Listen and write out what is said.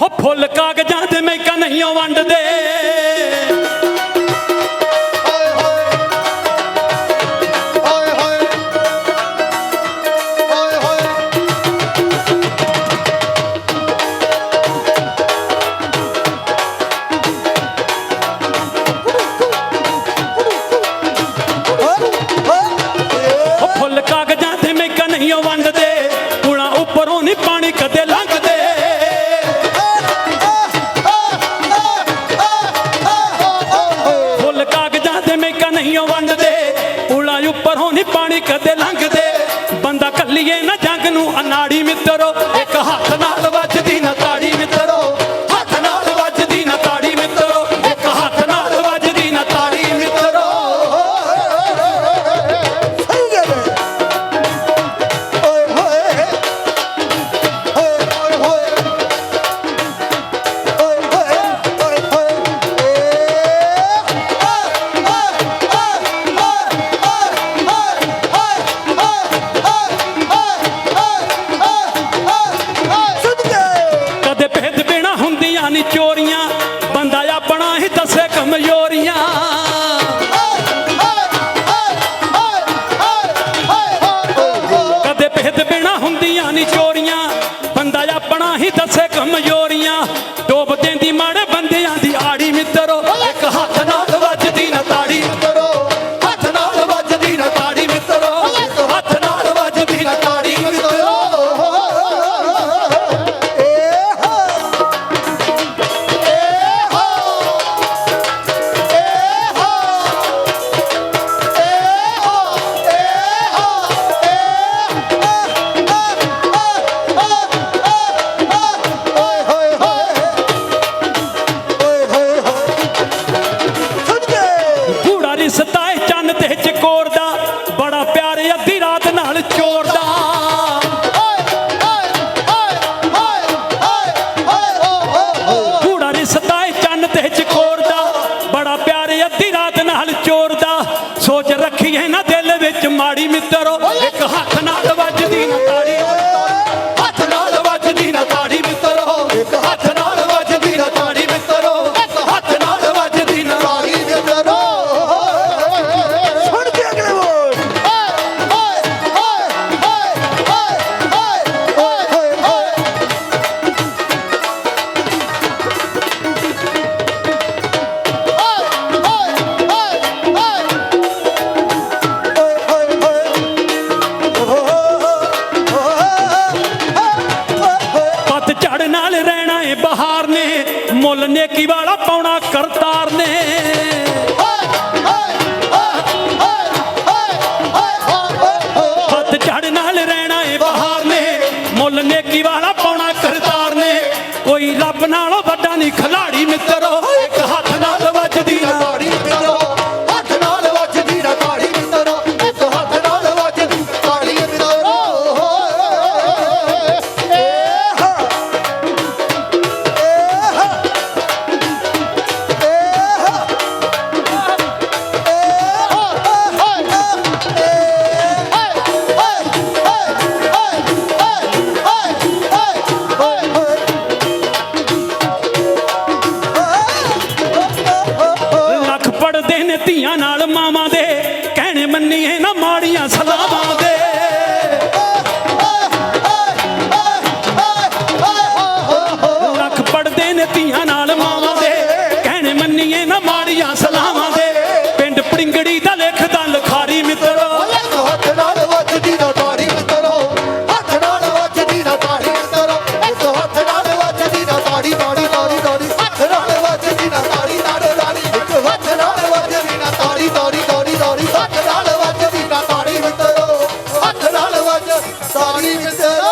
ਹੋ ਫੁੱਲ ਕਾਗਜ਼ਾਂ ਤੇ ਮੈਂ ਕਾ ਨਹੀਂ ਵੰਡਦੇ। ਨਹੀਂਓ ਵੰਡਦੇ, ਪੁਲਾਂ ਉੱਪਰੋਂ ਨਹੀਂ ਪਾਣੀ ਕਦੇ ਲੰਘਦੇ। ਬੰਦਾ ਕੱਲੀਏ ਨਾ ਜੰਗ ਨੂੰ, ਅਨਾੜੀ ਮਿੱਤਰੋ Ani Chorinha. It's a hot. ਨੇਕੀ ਵਾਲਾ ਪਾਉਣਾ ਕਰਤਾਰ ਨੇ? ਹੱਥ ਝੜ ਨਾਲ ਰਹਿਣਾ ਏ ਬਹਾਰ ਨੇ। ਮੁੱਲ ਨੇਕੀ ਵਾਲਾ ਪਾਉਣਾ ਕਰਤਾਰ ਨੇ? ਕੋਈ ਰੱਬ ਨਾਲੋਂ ਵੱਡਾ ਨਹੀਂ ਖਿਲਾੜੀ ਮਿੱਤਰੋ, ਇੱਕ ਹੱਥ ਨਾਲ ਨੇ ਧੀਆਂ ਨਾਲ ਮਾਵਾਂ ਦੇ Sorry, Mr.